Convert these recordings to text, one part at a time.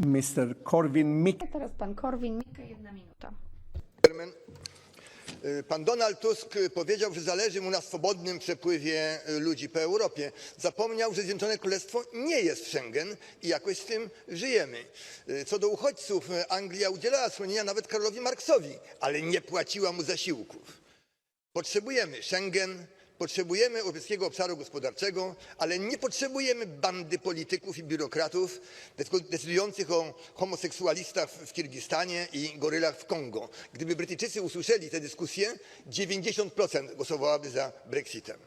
Mr. Corvin Mikke. Teraz pan Korwin Mikke, jedna minuta. Y, Pan Donald Tusk powiedział, że zależy mu na swobodnym przepływie y, ludzi po Europie. Zapomniał, że Zjednoczone Królestwo nie jest Schengen i jakoś z tym żyjemy. Y, Co do uchodźców, Anglia udzielała schronienia nawet Karolowi Marksowi, ale nie płaciła mu zasiłków. Potrzebujemy Schengen, potrzebujemy Europejskiego Obszaru Gospodarczego, ale nie potrzebujemy bandy polityków i biurokratów decydu- decydujących o homoseksualistach w Kirgistanie i gorylach w Kongo. Gdyby Brytyjczycy usłyszeli tę dyskusję, 90% głosowałaby za Brexitem.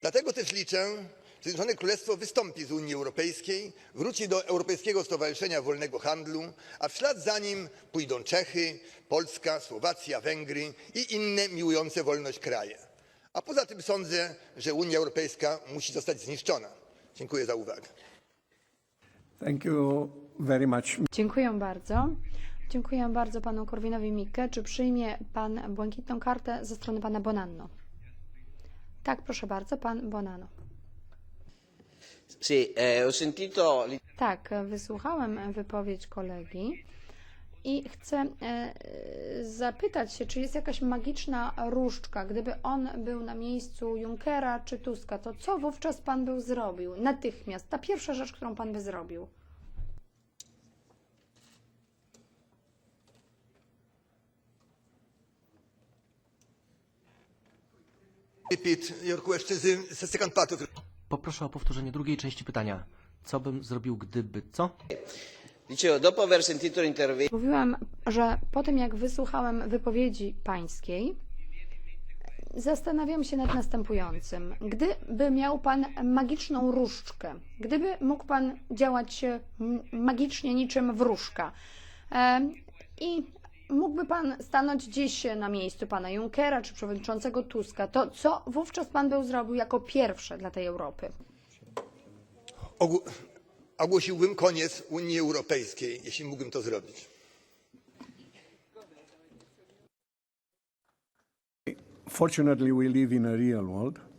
Dlatego też liczę, że Zjednoczone Królestwo wystąpi z Unii Europejskiej, wróci do Europejskiego Stowarzyszenia Wolnego Handlu, a w ślad za nim pójdą Czechy, Polska, Słowacja, Węgry i inne miłujące wolność kraje. A poza tym sądzę, że Unia Europejska musi zostać zniszczona. Dziękuję za uwagę. Thank you very much. Dziękuję bardzo. Dziękuję bardzo panu Korwinowi Mikke. Czy przyjmie pan błękitną kartę ze strony pana Bonanno? Tak, proszę bardzo, pan Bonanno. Sì, eh, ho sentito l- Tak, wysłuchałem wypowiedź kolegi i chcę e, zapytać się, czy jest jakaś magiczna różdżka, gdyby on był na miejscu Junckera czy Tuska, to co wówczas pan by zrobił natychmiast? Ta pierwsza rzecz, którą pan by zrobił. Repeat your question, the the second part of Poproszę o powtórzenie drugiej części pytania. Co bym zrobił, gdyby co? Mówiłam, że po tym jak wysłuchałem wypowiedzi pańskiej, zastanawiam się nad następującym. Gdyby miał pan magiczną różdżkę, gdyby mógł pan działać magicznie niczym wróżka e, i mógłby pan stanąć dziś na miejscu pana Junckera czy przewodniczącego Tuska, to co wówczas pan by zrobił jako pierwsze dla tej Europy? Ogł- ogłosiłbym koniec Unii Europejskiej, jeśli mógłbym to zrobić. Fortunately, we live in a real world.